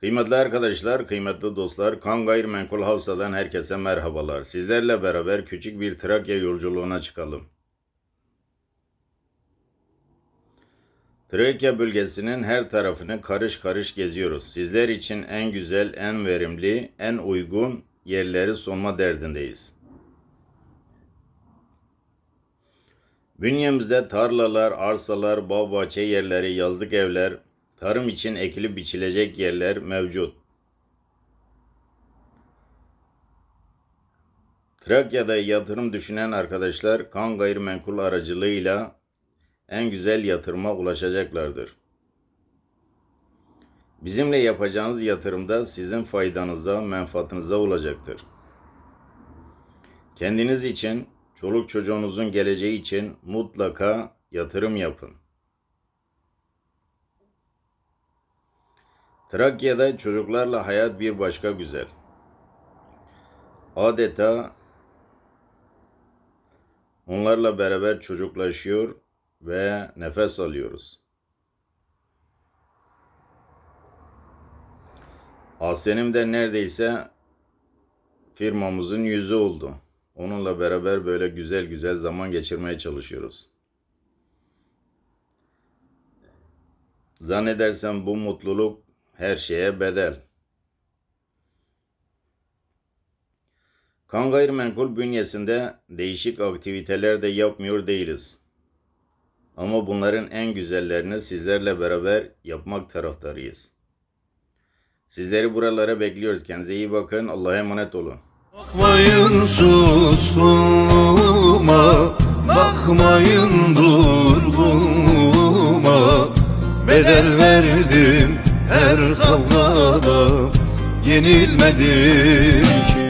Kıymetli arkadaşlar, kıymetli dostlar, Kan Gayrimenkul Havsa'dan herkese merhabalar. Sizlerle beraber küçük bir Trakya yolculuğuna çıkalım. Trakya bölgesinin her tarafını karış karış geziyoruz. Sizler için en güzel, en verimli, en uygun yerleri sunma derdindeyiz. Bünyemizde tarlalar, arsalar, bağ bahçe yerleri, yazlık evler, tarım için ekilip biçilecek yerler mevcut. Trakya'da yatırım düşünen arkadaşlar kan gayrimenkul aracılığıyla en güzel yatırıma ulaşacaklardır. Bizimle yapacağınız yatırımda sizin faydanıza, menfaatinize olacaktır. Kendiniz için, çoluk çocuğunuzun geleceği için mutlaka yatırım yapın. Trakya'da çocuklarla hayat bir başka güzel. Adeta onlarla beraber çocuklaşıyor ve nefes alıyoruz. Asenim de neredeyse firmamızın yüzü oldu. Onunla beraber böyle güzel güzel zaman geçirmeye çalışıyoruz. Zannedersem bu mutluluk her şeye bedel. Kan gayrimenkul bünyesinde değişik aktiviteler de yapmıyor değiliz. Ama bunların en güzellerini sizlerle beraber yapmak taraftarıyız. Sizleri buralara bekliyoruz. Kendinize iyi bakın. Allah'a emanet olun. Bakmayın susuma Bakmayın durgunluğuma Bedel verdim her kavgada yenilmedim ki.